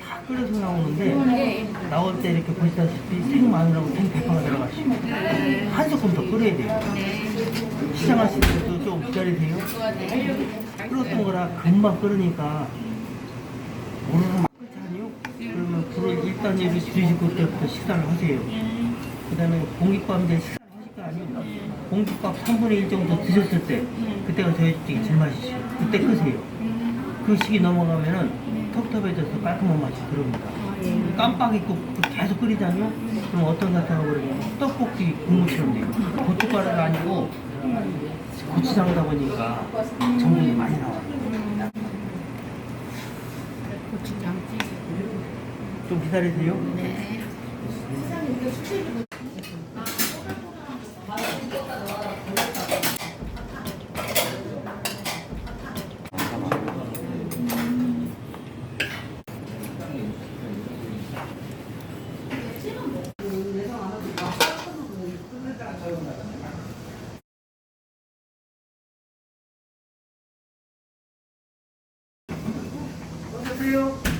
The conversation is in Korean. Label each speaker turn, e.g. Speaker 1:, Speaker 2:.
Speaker 1: 다 끓여서 나오는데 나올 때 이렇게 보시다시피 생마늘하고 생대파가 들어가시고 한 스푼 더 끓여야 돼요. 시장하실 때도 좀 기다리세요. 끓었던 거라 금방 끓으니까 오늘은 막 끓지 않요? 그러면 불을 일단 일을 줄이시고 그때부터 식사를 하세요. 그 다음에 공깃밥인데 식사를 하실 거 아니에요? 공깃밥 3분의 1 정도 드셨을 때 그때가 저희 집이 제일 맛이죠. 그때 끄세요. 그 시기 넘어가면은 텁텁해져서 깔끔한 맛이 들어옵니다. 깜빡 잊고 계속 끓이잖아요? 그럼 어떤 같아가 버리면 떡볶이 국물처럼 돼요. 고춧가루가 아니고 고추장이다 보니까 전분이 많이 나와요.
Speaker 2: 고추장
Speaker 1: 좀 기다리세요.
Speaker 2: 네. Israel